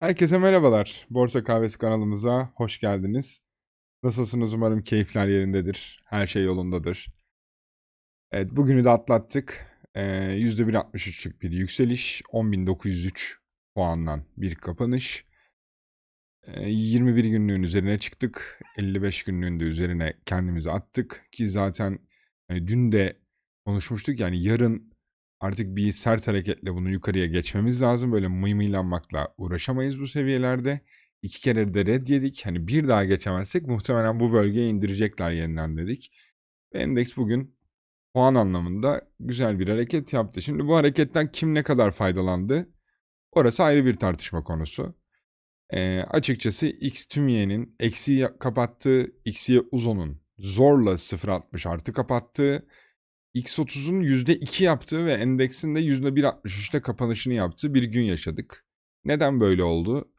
Herkese merhabalar. Borsa Kahvesi kanalımıza hoş geldiniz. Nasılsınız? Umarım keyifler yerindedir. Her şey yolundadır. Evet, bugünü de atlattık. Ee, %1.63'lük bir yükseliş. 10.903 puandan bir kapanış. Ee, 21 günlüğün üzerine çıktık. 55 günlüğün de üzerine kendimizi attık. Ki zaten hani dün de konuşmuştuk. Yani yarın artık bir sert hareketle bunu yukarıya geçmemiz lazım. Böyle mıymıylanmakla uğraşamayız bu seviyelerde. İki kere de red yedik. Hani bir daha geçemezsek muhtemelen bu bölgeye indirecekler yeniden dedik. Ve endeks bugün puan anlamında güzel bir hareket yaptı. Şimdi bu hareketten kim ne kadar faydalandı? Orası ayrı bir tartışma konusu. Ee, açıkçası X tüm y'nin eksi kapattığı, XY uzunun zorla 0.60 artı kapattığı, X30'un %2 yaptığı ve endeksin de %1.63'te kapanışını yaptığı bir gün yaşadık. Neden böyle oldu?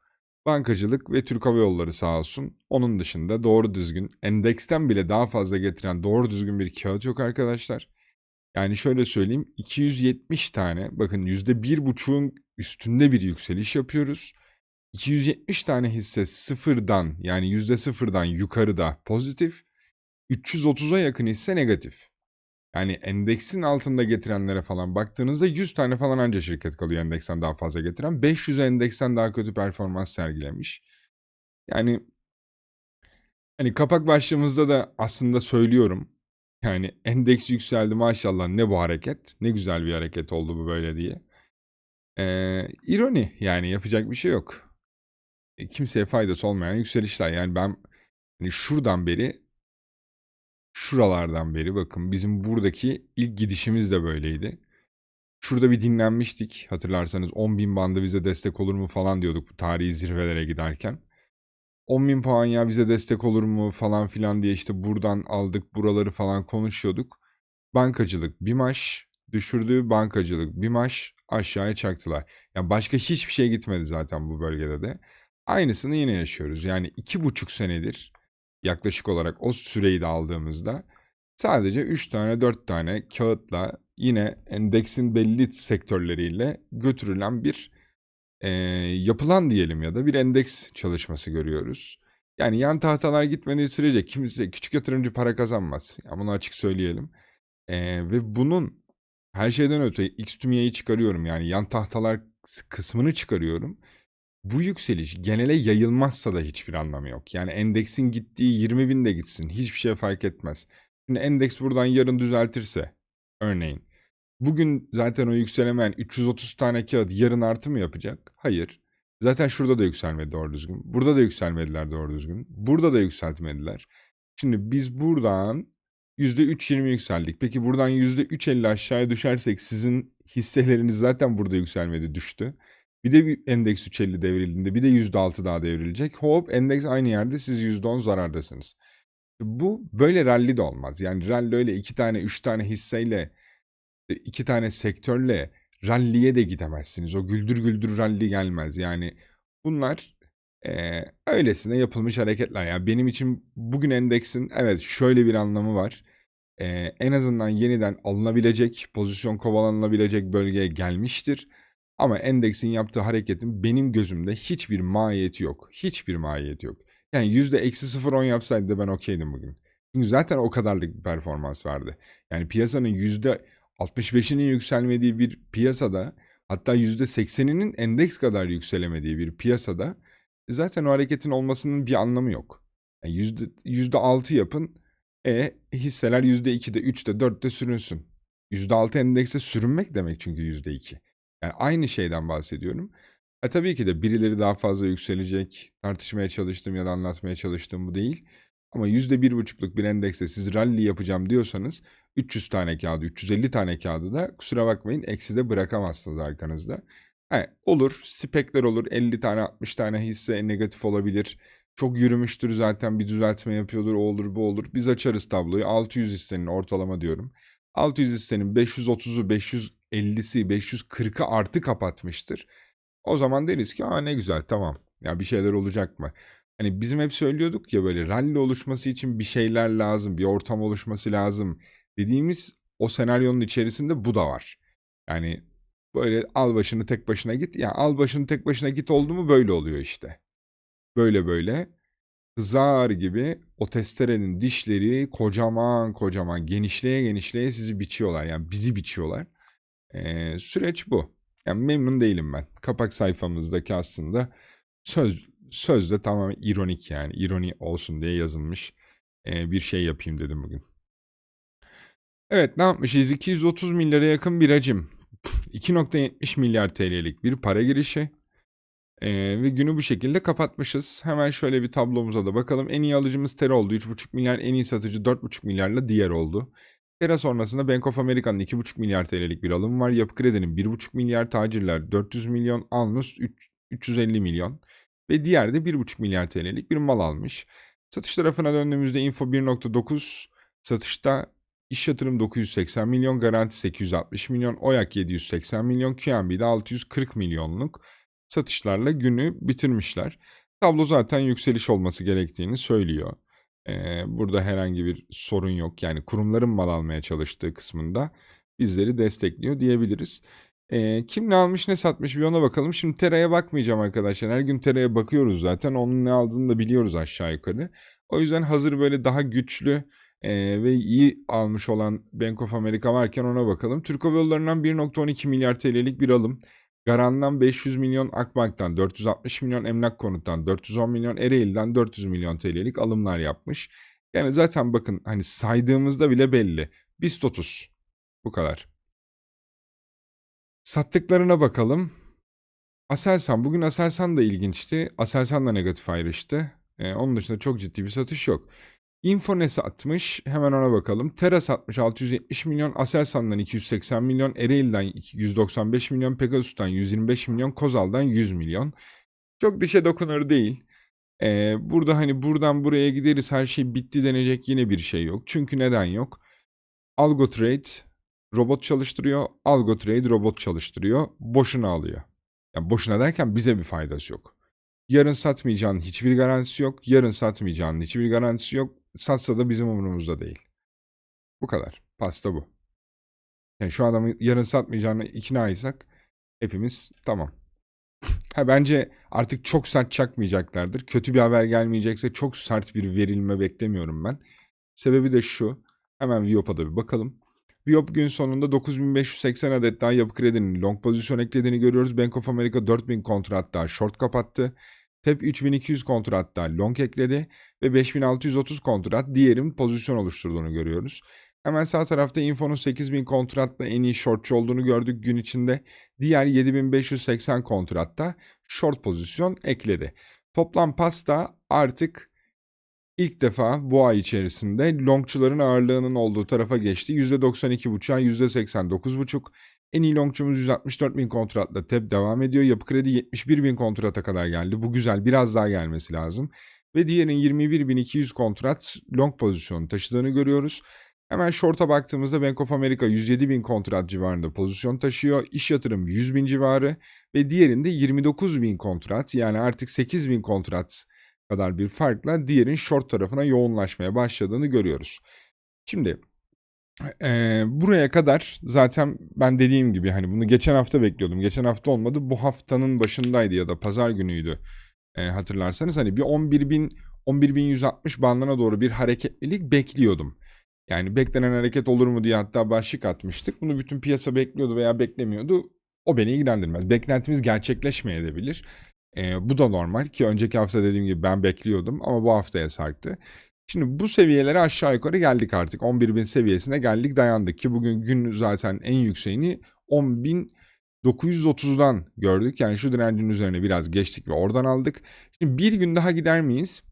Bankacılık ve Türk Hava Yolları sağ olsun. Onun dışında doğru düzgün, endeksten bile daha fazla getiren doğru düzgün bir kağıt yok arkadaşlar. Yani şöyle söyleyeyim 270 tane bakın %1.5'un üstünde bir yükseliş yapıyoruz. 270 tane hisse sıfırdan yani %0'dan yukarıda pozitif. 330'a yakın hisse negatif. Yani endeksin altında getirenlere falan baktığınızda 100 tane falan anca şirket kalıyor endeksten daha fazla getiren. 500 endeksten daha kötü performans sergilemiş. Yani hani kapak başlığımızda da aslında söylüyorum. Yani endeks yükseldi maşallah ne bu hareket. Ne güzel bir hareket oldu bu böyle diye. Ee, ironi yani yapacak bir şey yok. E, kimseye faydası olmayan yükselişler. Yani ben hani şuradan beri şuralardan beri bakın bizim buradaki ilk gidişimiz de böyleydi. Şurada bir dinlenmiştik hatırlarsanız 10 bin bandı bize destek olur mu falan diyorduk bu tarihi zirvelere giderken. 10 bin puan ya bize destek olur mu falan filan diye işte buradan aldık buraları falan konuşuyorduk. Bankacılık bir maş düşürdü bankacılık bir maş aşağıya çaktılar. Yani başka hiçbir şey gitmedi zaten bu bölgede de. Aynısını yine yaşıyoruz. Yani iki buçuk senedir yaklaşık olarak o süreyi de aldığımızda sadece 3 tane 4 tane kağıtla yine endeksin belli sektörleriyle götürülen bir e, yapılan diyelim ya da bir endeks çalışması görüyoruz. Yani yan tahtalar gitmediği sürece kimse küçük yatırımcı para kazanmaz. Ya bunu açık söyleyelim. E, ve bunun her şeyden öte X tümyeyi çıkarıyorum yani yan tahtalar kısmını çıkarıyorum bu yükseliş genele yayılmazsa da hiçbir anlamı yok. Yani endeksin gittiği 20 bin de gitsin hiçbir şey fark etmez. Şimdi endeks buradan yarın düzeltirse örneğin bugün zaten o yükselemeyen 330 tane kağıt yarın artı mı yapacak? Hayır. Zaten şurada da yükselmedi doğru düzgün. Burada da yükselmediler doğru düzgün. Burada da yükseltmediler. Şimdi biz buradan %3.20 yükseldik. Peki buradan %3.50 aşağıya düşersek sizin hisseleriniz zaten burada yükselmedi düştü. Bir de endeks 3.50 devrildiğinde bir de %6 daha devrilecek. Hop endeks aynı yerde siz %10 zarardasınız. Bu böyle rally de olmaz. Yani rally öyle iki tane üç tane hisseyle iki tane sektörle rally'ye de gidemezsiniz. O güldür güldür rally gelmez. Yani bunlar e, öylesine yapılmış hareketler. Yani benim için bugün endeksin evet şöyle bir anlamı var. E, en azından yeniden alınabilecek, pozisyon kovalanılabilecek bölgeye gelmiştir. Ama endeksin yaptığı hareketin benim gözümde hiçbir mahiyeti yok. Hiçbir mahiyeti yok. Yani yüzde eksi 0.10 yapsaydı da ben okeydim bugün. Çünkü zaten o kadarlık bir performans verdi. Yani piyasanın yüzde 65'inin yükselmediği bir piyasada hatta yüzde 80'inin endeks kadar yükselemediği bir piyasada zaten o hareketin olmasının bir anlamı yok. Yani yüzde, yüzde 6 yapın e hisseler yüzde 2'de 3'te 4'te sürünsün. Yüzde 6 endekste sürünmek demek çünkü yüzde 2. Yani aynı şeyden bahsediyorum. E tabii ki de birileri daha fazla yükselecek. Tartışmaya çalıştığım ya da anlatmaya çalıştığım bu değil. Ama %1,5'luk bir endekse siz rally yapacağım diyorsanız 300 tane kağıdı, 350 tane kağıdı da kusura bakmayın ekside bırakamazsınız arkanızda. He, olur, spekler olur, 50 tane 60 tane hisse negatif olabilir. Çok yürümüştür zaten bir düzeltme yapıyordur, o olur bu olur. Biz açarız tabloyu 600 hissenin ortalama diyorum. 600 hissenin 530'u 550'si 540'ı artı kapatmıştır. O zaman deriz ki aa ne güzel tamam ya bir şeyler olacak mı? Hani bizim hep söylüyorduk ya böyle rally oluşması için bir şeyler lazım, bir ortam oluşması lazım dediğimiz o senaryonun içerisinde bu da var. Yani Böyle al başını tek başına git. Ya al başını tek başına git oldu mu böyle oluyor işte. Böyle böyle zar gibi o testerenin dişleri kocaman kocaman genişleye genişleye sizi biçiyorlar. Yani bizi biçiyorlar. Ee, süreç bu. Yani memnun değilim ben. Kapak sayfamızdaki aslında söz sözde tamamen ironik yani. ironi olsun diye yazılmış ee, bir şey yapayım dedim bugün. Evet ne yapmışız? 230 milyara yakın bir hacim. 2.70 milyar TL'lik bir para girişi. Ee, ve günü bu şekilde kapatmışız. Hemen şöyle bir tablomuza da bakalım. En iyi alıcımız Terra oldu. 3.5 milyar. En iyi satıcı 4.5 milyarla diğer oldu. Terra sonrasında Bank of America'nın 2.5 milyar TL'lik bir alım var. Yapı Kredi'nin 1.5 milyar, tacirler 400 milyon, Alnus 3, 350 milyon. Ve diğer de 1.5 milyar TL'lik bir mal almış. Satış tarafına döndüğümüzde Info 1.9, satışta İş yatırım 980 milyon, garanti 860 milyon, Oyak 780 milyon, QNB'de 640 milyonluk satışlarla günü bitirmişler. Tablo zaten yükseliş olması gerektiğini söylüyor. Ee, burada herhangi bir sorun yok. Yani kurumların mal almaya çalıştığı kısmında bizleri destekliyor diyebiliriz. Ee, kim ne almış ne satmış bir ona bakalım. Şimdi Tera'ya bakmayacağım arkadaşlar. Her gün Tera'ya bakıyoruz zaten. Onun ne aldığını da biliyoruz aşağı yukarı. O yüzden hazır böyle daha güçlü e, ve iyi almış olan Bank of America varken ona bakalım. Türk Hava Yolları'ndan 1.12 milyar TL'lik bir alım. Garan'dan 500 milyon, Akbank'tan 460 milyon, Emlak Konut'tan 410 milyon, Ereğli'den 400 milyon TL'lik alımlar yapmış. Yani zaten bakın hani saydığımızda bile belli. BIST 30. Bu kadar. Sattıklarına bakalım. Aselsan. Bugün Aselsan da ilginçti. Aselsan da negatif ayrıştı. Ee, onun dışında çok ciddi bir satış yok. Info satmış? Hemen ona bakalım. Tera satmış 670 milyon. Aselsan'dan 280 milyon. Ereğli'den 195 milyon. Pegasus'tan 125 milyon. Kozal'dan 100 milyon. Çok dişe dokunur değil. Ee, burada hani buradan buraya gideriz her şey bitti denecek yine bir şey yok. Çünkü neden yok? Algotrade robot çalıştırıyor. Algotrade robot çalıştırıyor. Boşuna alıyor. Yani boşuna derken bize bir faydası yok. Yarın satmayacağının hiçbir garantisi yok. Yarın satmayacağının hiçbir garantisi yok. Satsa da bizim umurumuzda değil. Bu kadar. Pasta bu. Yani şu adamı yarın satmayacağını iknaysak hepimiz tamam. Ha bence artık çok sert çakmayacaklardır. Kötü bir haber gelmeyecekse çok sert bir verilme beklemiyorum ben. Sebebi de şu. Hemen Viop'a bir bakalım. Viop gün sonunda 9580 adet daha yapı kredinin long pozisyon eklediğini görüyoruz. Bank of America 4000 kontrat daha short kapattı. TEP 3200 kontratta long ekledi ve 5630 kontrat diğerin pozisyon oluşturduğunu görüyoruz. Hemen sağ tarafta Info'nun 8000 kontratla en iyi shortçu olduğunu gördük gün içinde. Diğer 7580 kontratta short pozisyon ekledi. Toplam pasta artık ilk defa bu ay içerisinde longçuların ağırlığının olduğu tarafa geçti. %92.5'a %89.5. En iyi longçumuz 164 bin kontratla TEP devam ediyor. Yapı Kredi 71 bin kontrata kadar geldi. Bu güzel biraz daha gelmesi lazım. Ve diğerin 21.200 kontrat long pozisyonu taşıdığını görüyoruz. Hemen short'a baktığımızda Bank of America 107 bin kontrat civarında pozisyon taşıyor. İş yatırım 100 bin civarı ve diğerinde 29 bin kontrat yani artık 8 bin kontrat kadar bir farkla diğerin short tarafına yoğunlaşmaya başladığını görüyoruz. Şimdi Eee, buraya kadar zaten ben dediğim gibi hani bunu geçen hafta bekliyordum. Geçen hafta olmadı. Bu haftanın başındaydı ya da pazar günüydü. Eee, hatırlarsanız hani bir 11.000 11.160 bandına doğru bir hareketlilik bekliyordum. Yani beklenen hareket olur mu diye hatta başlık atmıştık. Bunu bütün piyasa bekliyordu veya beklemiyordu. O beni ilgilendirmez. Beklentimiz gerçekleşmeyebilir. Eee, bu da normal ki önceki hafta dediğim gibi ben bekliyordum ama bu haftaya sarktı. Şimdi bu seviyelere aşağı yukarı geldik artık. 11.000 seviyesine geldik dayandık ki bugün gün zaten en yükseğini 10.930'dan gördük. Yani şu direncin üzerine biraz geçtik ve oradan aldık. Şimdi bir gün daha gider miyiz?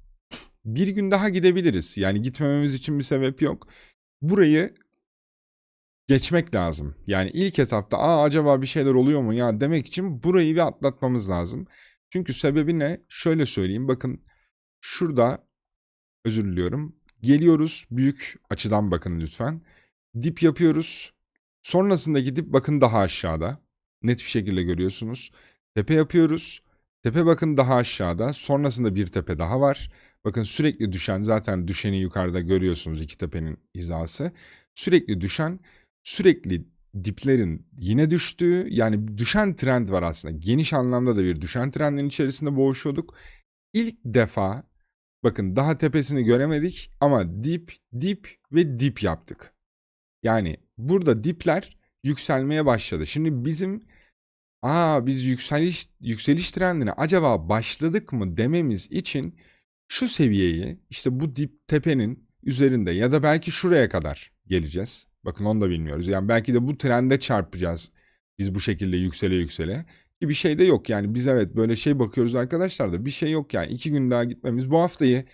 Bir gün daha gidebiliriz. Yani gitmememiz için bir sebep yok. Burayı geçmek lazım. Yani ilk etapta Aa, acaba bir şeyler oluyor mu ya demek için burayı bir atlatmamız lazım. Çünkü sebebi ne? Şöyle söyleyeyim bakın şurada özür diliyorum. Geliyoruz büyük açıdan bakın lütfen. Dip yapıyoruz. Sonrasındaki dip bakın daha aşağıda. Net bir şekilde görüyorsunuz. Tepe yapıyoruz. Tepe bakın daha aşağıda. Sonrasında bir tepe daha var. Bakın sürekli düşen zaten düşeni yukarıda görüyorsunuz iki tepenin hizası. Sürekli düşen sürekli diplerin yine düştüğü yani düşen trend var aslında. Geniş anlamda da bir düşen trendin içerisinde boğuşuyorduk. İlk defa bakın daha tepesini göremedik ama dip, dip ve dip yaptık. Yani burada dipler yükselmeye başladı. Şimdi bizim aa biz yükseliş yükseliş trendine acaba başladık mı dememiz için şu seviyeyi işte bu dip tepenin üzerinde ya da belki şuraya kadar geleceğiz. Bakın onu da bilmiyoruz. Yani belki de bu trende çarpacağız. Biz bu şekilde yüksele yüksele. Bir şey de yok yani biz evet böyle şey bakıyoruz arkadaşlar da bir şey yok yani. iki gün daha gitmemiz bu haftayı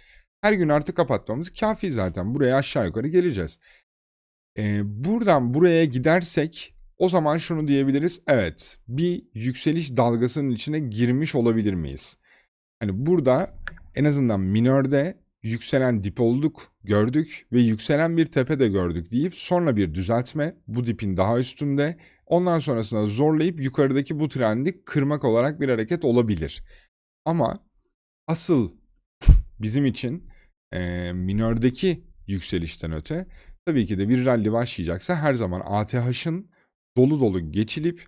her gün artık kapatmamız kafi zaten. Buraya aşağı yukarı geleceğiz. Ee, buradan buraya gidersek o zaman şunu diyebiliriz. Evet bir yükseliş dalgasının içine girmiş olabilir miyiz? Hani burada en azından minörde yükselen dip olduk, gördük ve yükselen bir tepe de gördük deyip sonra bir düzeltme bu dipin daha üstünde ondan sonrasında zorlayıp yukarıdaki bu trendi kırmak olarak bir hareket olabilir. Ama asıl bizim için e, minördeki yükselişten öte tabii ki de bir rally başlayacaksa her zaman ATH'ın dolu dolu geçilip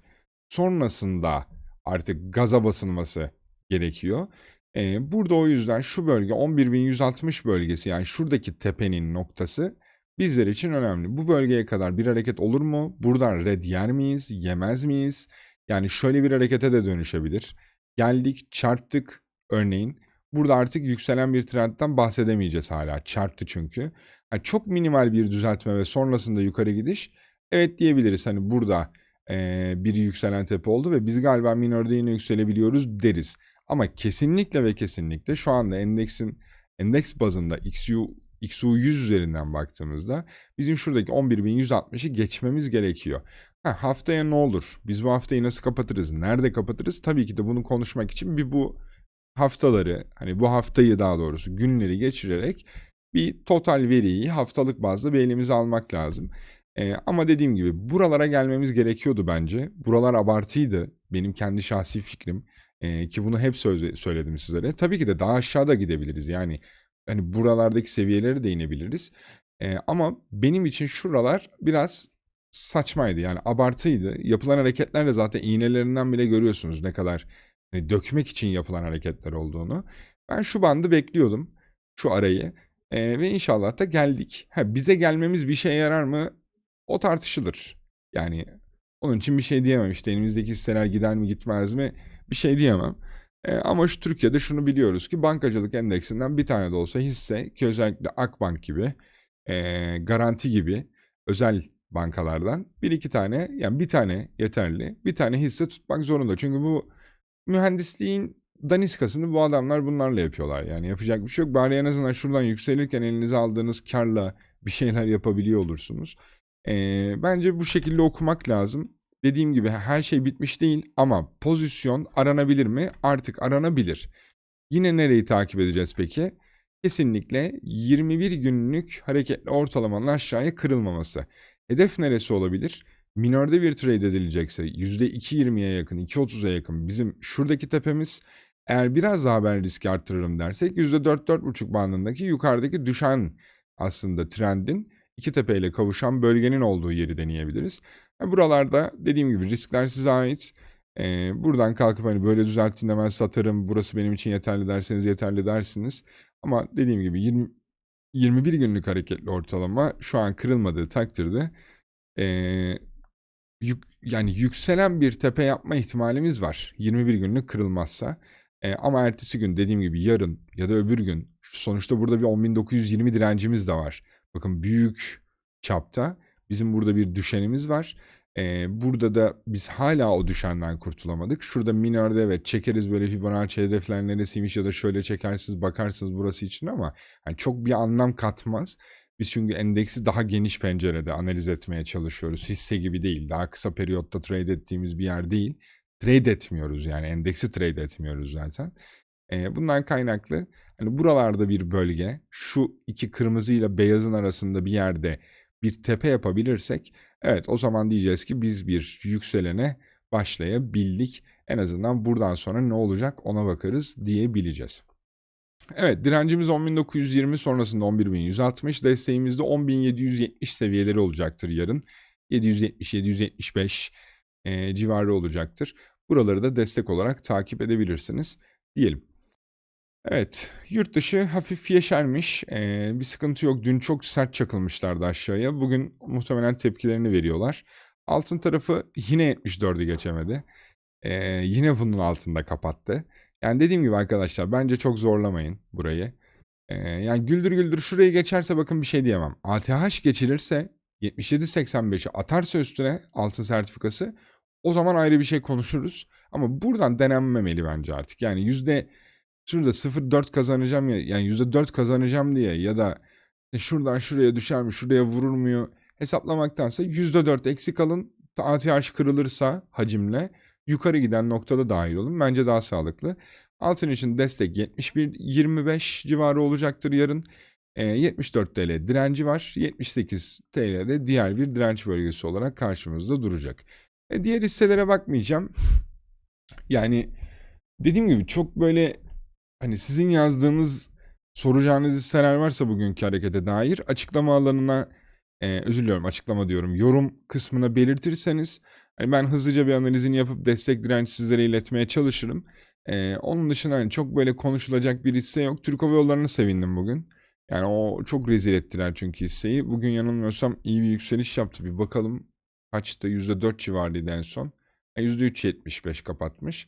sonrasında artık gaza basılması gerekiyor. Ee, burada o yüzden şu bölge 11.160 bölgesi yani şuradaki tepenin noktası bizler için önemli. Bu bölgeye kadar bir hareket olur mu? Buradan red yer miyiz? Yemez miyiz? Yani şöyle bir harekete de dönüşebilir. Geldik çarptık örneğin. Burada artık yükselen bir trendten bahsedemeyeceğiz hala. Çarptı çünkü. Yani çok minimal bir düzeltme ve sonrasında yukarı gidiş. Evet diyebiliriz hani burada e, bir yükselen tepe oldu ve biz galiba minörde yine yükselebiliyoruz deriz. Ama kesinlikle ve kesinlikle şu anda endeksin endeks bazında XU XU 100 üzerinden baktığımızda bizim şuradaki 11.160'ı geçmemiz gerekiyor. Ha, haftaya ne olur? Biz bu haftayı nasıl kapatırız? Nerede kapatırız? Tabii ki de bunu konuşmak için bir bu haftaları hani bu haftayı daha doğrusu günleri geçirerek bir total veriyi haftalık bazda bir elimize almak lazım. Ee, ama dediğim gibi buralara gelmemiz gerekiyordu bence. Buralar abartıydı. Benim kendi şahsi fikrim. Ee, ki bunu hep söz, söyledim sizlere. Tabii ki de daha aşağıda gidebiliriz. Yani hani buralardaki seviyeleri de inebiliriz. Ee, ama benim için şuralar biraz saçmaydı. Yani abartıydı. Yapılan hareketler de zaten iğnelerinden bile görüyorsunuz ne kadar hani dökmek için yapılan hareketler olduğunu. Ben şu bandı bekliyordum. Şu arayı. Ee, ve inşallah da geldik. Ha, bize gelmemiz bir şeye yarar mı? O tartışılır. Yani onun için bir şey diyemem. İşte elimizdeki hisseler gider mi gitmez mi? bir şey diyemem. E, ama şu Türkiye'de şunu biliyoruz ki bankacılık endeksinden bir tane de olsa hisse ki özellikle Akbank gibi, e, Garanti gibi özel bankalardan bir iki tane yani bir tane yeterli bir tane hisse tutmak zorunda. Çünkü bu mühendisliğin daniskasını bu adamlar bunlarla yapıyorlar. Yani yapacak bir şey yok. Bari en azından şuradan yükselirken elinize aldığınız karla bir şeyler yapabiliyor olursunuz. E, bence bu şekilde okumak lazım. Dediğim gibi her şey bitmiş değil ama pozisyon aranabilir mi? Artık aranabilir. Yine nereyi takip edeceğiz peki? Kesinlikle 21 günlük hareketli ortalamanın aşağıya kırılmaması. Hedef neresi olabilir? Minörde bir trade edilecekse %2.20'ye yakın, 2.30'a yakın bizim şuradaki tepemiz. Eğer biraz daha ben riski arttırırım dersek %4-4.5 bandındaki yukarıdaki düşen aslında trendin iki tepeyle kavuşan bölgenin olduğu yeri deneyebiliriz. Yani buralarda dediğim gibi riskler size ait. Ee, buradan kalkıp hani böyle düzelttiğinde hemen satarım burası benim için yeterli derseniz yeterli dersiniz. Ama dediğim gibi 20, 21 günlük hareketli ortalama şu an kırılmadığı takdirde e, yük, yani yükselen bir tepe yapma ihtimalimiz var. 21 günlük kırılmazsa. E, ama ertesi gün dediğim gibi yarın ya da öbür gün sonuçta burada bir 10.920 direncimiz de var. Bakın büyük çapta bizim burada bir düşenimiz var. Ee, burada da biz hala o düşenden kurtulamadık. Şurada minörde evet çekeriz böyle Fibonacci hedefler neresiymiş ya da şöyle çekersiniz bakarsınız burası için ama yani çok bir anlam katmaz. Biz çünkü endeksi daha geniş pencerede analiz etmeye çalışıyoruz. Hisse gibi değil. Daha kısa periyotta trade ettiğimiz bir yer değil. Trade etmiyoruz yani endeksi trade etmiyoruz zaten. Ee, bundan kaynaklı hani buralarda bir bölge şu iki kırmızı ile beyazın arasında bir yerde bir tepe yapabilirsek evet o zaman diyeceğiz ki biz bir yükselene başlayabildik. En azından buradan sonra ne olacak ona bakarız diyebileceğiz. Evet direncimiz 10.920 sonrasında 11.160 desteğimiz de 10.770 seviyeleri olacaktır yarın. 770-775 e, civarı olacaktır. Buraları da destek olarak takip edebilirsiniz diyelim. Evet, yurt dışı hafif yeşermiş. Ee, bir sıkıntı yok. Dün çok sert çakılmışlardı aşağıya. Bugün muhtemelen tepkilerini veriyorlar. Altın tarafı yine 74'ü geçemedi. Ee, yine bunun altında kapattı. Yani dediğim gibi arkadaşlar bence çok zorlamayın burayı. Ee, yani güldür güldür şurayı geçerse bakın bir şey diyemem. ATH geçilirse 77.85'i atarsa üstüne altın sertifikası o zaman ayrı bir şey konuşuruz. Ama buradan denenmemeli bence artık. Yani yüzde şurada 0.4 kazanacağım ya yani %4 kazanacağım diye ya da e, şuradan şuraya düşer mi şuraya vurur muyu hesaplamaktansa %4 eksik alın ATH kırılırsa hacimle yukarı giden noktada dahil olun. Bence daha sağlıklı. Altın için destek 71-25 civarı olacaktır yarın. E, 74 TL direnci var. 78 TL de diğer bir direnç bölgesi olarak karşımızda duracak. E, diğer hisselere bakmayacağım. Yani dediğim gibi çok böyle hani sizin yazdığınız soracağınız hisseler varsa bugünkü harekete dair açıklama alanına e, özür diliyorum açıklama diyorum yorum kısmına belirtirseniz hani ben hızlıca bir analizini yapıp destek direnç sizlere iletmeye çalışırım. E, onun dışında hani çok böyle konuşulacak bir hisse yok. Türk Hava Yolları'nı sevindim bugün. Yani o çok rezil ettiler çünkü hisseyi. Bugün yanılmıyorsam iyi bir yükseliş yaptı. Bir bakalım kaçtı? %4 civarıydı en son. E, %3.75 kapatmış.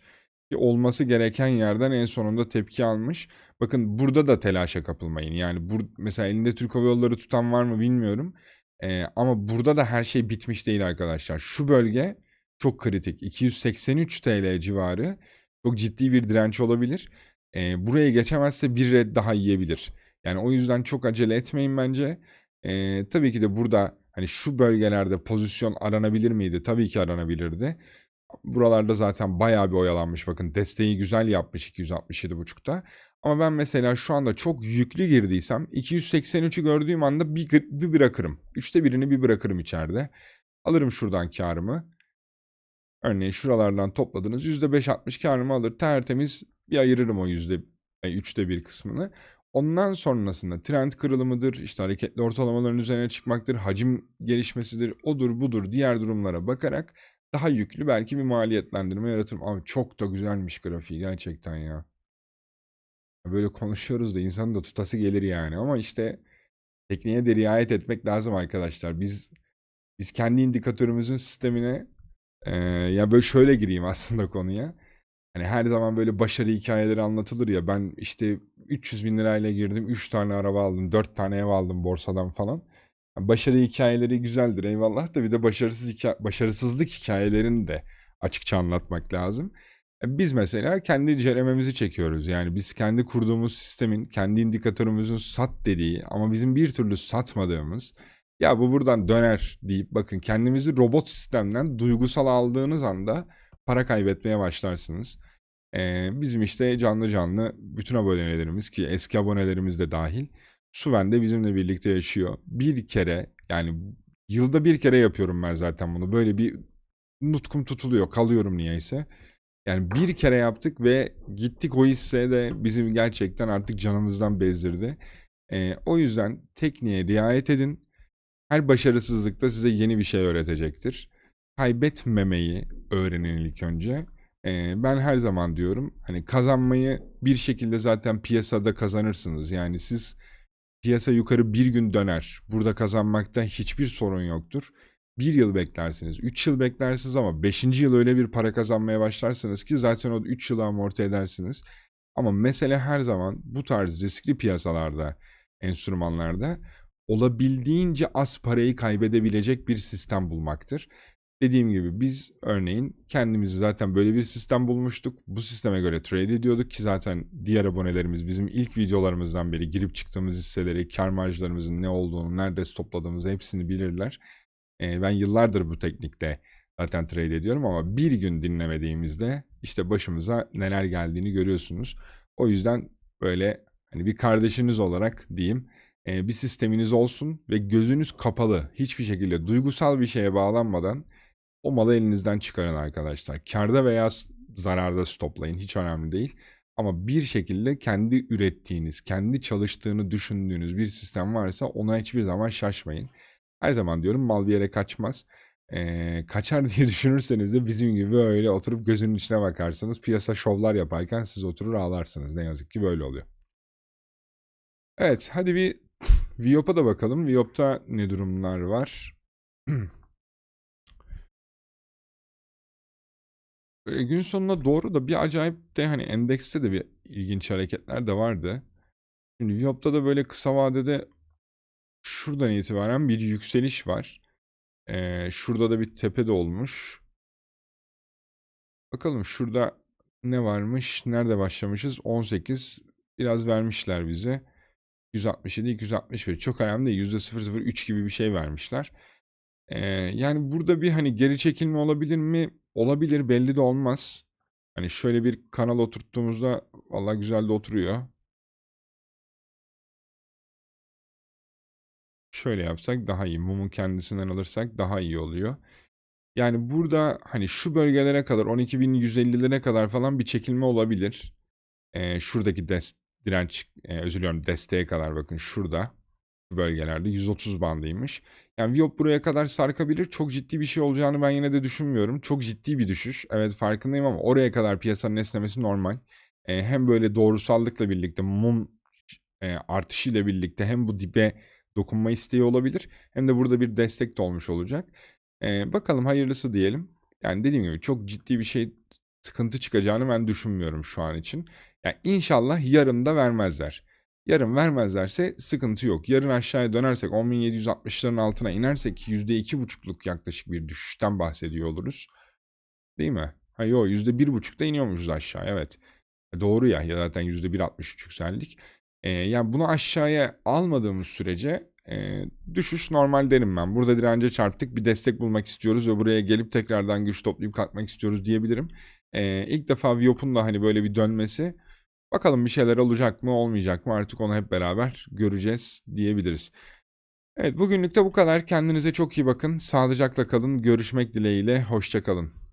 Olması gereken yerden en sonunda tepki almış. Bakın burada da telaşa kapılmayın. Yani bur mesela elinde Türk Hava Yolları tutan var mı bilmiyorum. Ee, ama burada da her şey bitmiş değil arkadaşlar. Şu bölge çok kritik. 283 TL civarı çok ciddi bir direnç olabilir. Ee, buraya geçemezse bir red daha yiyebilir. Yani o yüzden çok acele etmeyin bence. Ee, tabii ki de burada hani şu bölgelerde pozisyon aranabilir miydi? Tabii ki aranabilirdi. Buralarda zaten bayağı bir oyalanmış. Bakın desteği güzel yapmış 267.5'ta. Ama ben mesela şu anda çok yüklü girdiysem 283'ü gördüğüm anda bir, bir bırakırım. Üçte birini bir bırakırım içeride. Alırım şuradan karımı. Örneğin şuralardan topladınız. %5-60 karımı alır. Tertemiz bir ayırırım o yüzde yani üçte bir kısmını. Ondan sonrasında trend kırılımıdır, işte hareketli ortalamaların üzerine çıkmaktır, hacim gelişmesidir, odur budur diğer durumlara bakarak daha yüklü belki bir maliyetlendirme yaratırım. Ama çok da güzelmiş grafiği gerçekten ya. Böyle konuşuyoruz da insanın da tutası gelir yani. Ama işte tekniğe de riayet etmek lazım arkadaşlar. Biz biz kendi indikatörümüzün sistemine e, ya böyle şöyle gireyim aslında konuya. Hani her zaman böyle başarı hikayeleri anlatılır ya. Ben işte 300 bin lirayla girdim. 3 tane araba aldım. 4 tane ev aldım borsadan falan. Başarı hikayeleri güzeldir eyvallah da bir de başarısız hikaye, başarısızlık hikayelerini de açıkça anlatmak lazım. E, biz mesela kendi cerememizi çekiyoruz. Yani biz kendi kurduğumuz sistemin, kendi indikatörümüzün sat dediği ama bizim bir türlü satmadığımız ya bu buradan döner deyip bakın kendimizi robot sistemden duygusal aldığınız anda para kaybetmeye başlarsınız. Ee, bizim işte canlı canlı bütün abonelerimiz ki eski abonelerimiz de dahil Suven de bizimle birlikte yaşıyor. Bir kere yani yılda bir kere yapıyorum ben zaten bunu. Böyle bir nutkum tutuluyor kalıyorum niyeyse. Yani bir kere yaptık ve gittik o hisse de bizim gerçekten artık canımızdan bezdirdi. Ee, o yüzden tekniğe riayet edin. Her başarısızlıkta size yeni bir şey öğretecektir. Kaybetmemeyi öğrenin ilk önce. Ee, ben her zaman diyorum hani kazanmayı bir şekilde zaten piyasada kazanırsınız. Yani siz Piyasa yukarı bir gün döner. Burada kazanmakta hiçbir sorun yoktur. Bir yıl beklersiniz, üç yıl beklersiniz ama beşinci yıl öyle bir para kazanmaya başlarsınız ki zaten o üç yılı amorti edersiniz. Ama mesele her zaman bu tarz riskli piyasalarda, enstrümanlarda olabildiğince az parayı kaybedebilecek bir sistem bulmaktır. Dediğim gibi biz örneğin kendimizi zaten böyle bir sistem bulmuştuk. Bu sisteme göre trade ediyorduk ki zaten diğer abonelerimiz bizim ilk videolarımızdan beri girip çıktığımız hisseleri, kar marjlarımızın ne olduğunu, nerede topladığımızı hepsini bilirler. Ee, ben yıllardır bu teknikte zaten trade ediyorum ama bir gün dinlemediğimizde işte başımıza neler geldiğini görüyorsunuz. O yüzden böyle hani bir kardeşiniz olarak diyeyim bir sisteminiz olsun ve gözünüz kapalı hiçbir şekilde duygusal bir şeye bağlanmadan o malı elinizden çıkarın arkadaşlar. Karda veya zararda stoplayın hiç önemli değil. Ama bir şekilde kendi ürettiğiniz, kendi çalıştığını düşündüğünüz bir sistem varsa ona hiçbir zaman şaşmayın. Her zaman diyorum mal bir yere kaçmaz. Ee, kaçar diye düşünürseniz de bizim gibi böyle oturup gözünün içine bakarsınız. Piyasa şovlar yaparken siz oturur ağlarsınız. Ne yazık ki böyle oluyor. Evet hadi bir Viop'a da bakalım. Viop'ta ne durumlar var? Böyle gün sonuna doğru da bir acayip de hani endekste de bir ilginç hareketler de vardı. Şimdi Viop'ta da böyle kısa vadede şuradan itibaren bir yükseliş var. Ee, şurada da bir tepe de olmuş. Bakalım şurada ne varmış? Nerede başlamışız? 18. Biraz vermişler bize. 167, 261. Çok önemli değil. %003 gibi bir şey vermişler. Ee, yani burada bir hani geri çekilme olabilir mi? Olabilir belli de olmaz. Hani şöyle bir kanal oturttuğumuzda vallahi güzel de oturuyor. Şöyle yapsak daha iyi. Mumun kendisinden alırsak daha iyi oluyor. Yani burada hani şu bölgelere kadar 12.150'lere kadar falan bir çekilme olabilir. Ee, şuradaki des direnç, e, özür desteğe kadar bakın şurada. Bölgelerde 130 bandıymış. Yani Viop buraya kadar sarkabilir. Çok ciddi bir şey olacağını ben yine de düşünmüyorum. Çok ciddi bir düşüş. Evet farkındayım ama oraya kadar piyasanın esnemesi normal. Ee, hem böyle doğrusallıkla birlikte mum e, artışıyla birlikte hem bu dibe dokunma isteği olabilir. Hem de burada bir destek de olmuş olacak. Ee, bakalım hayırlısı diyelim. Yani dediğim gibi çok ciddi bir şey sıkıntı çıkacağını ben düşünmüyorum şu an için. Yani inşallah yarın da vermezler. Yarın vermezlerse sıkıntı yok. Yarın aşağıya dönersek 10.760'ların altına inersek %2,5'luk yaklaşık bir düşüşten bahsediyor oluruz. Değil mi? Ha yok %1,5'da iniyormuşuz aşağı evet. Doğru ya ya zaten %1,63 yükseldik. Ee, yani bunu aşağıya almadığımız sürece e, düşüş normal derim ben. Burada dirence çarptık bir destek bulmak istiyoruz ve buraya gelip tekrardan güç toplayıp kalkmak istiyoruz diyebilirim. Ee, ilk defa Viop'un da hani böyle bir dönmesi. Bakalım bir şeyler olacak mı olmayacak mı artık onu hep beraber göreceğiz diyebiliriz. Evet bugünlük de bu kadar. Kendinize çok iyi bakın. Sağlıcakla kalın. Görüşmek dileğiyle. Hoşçakalın.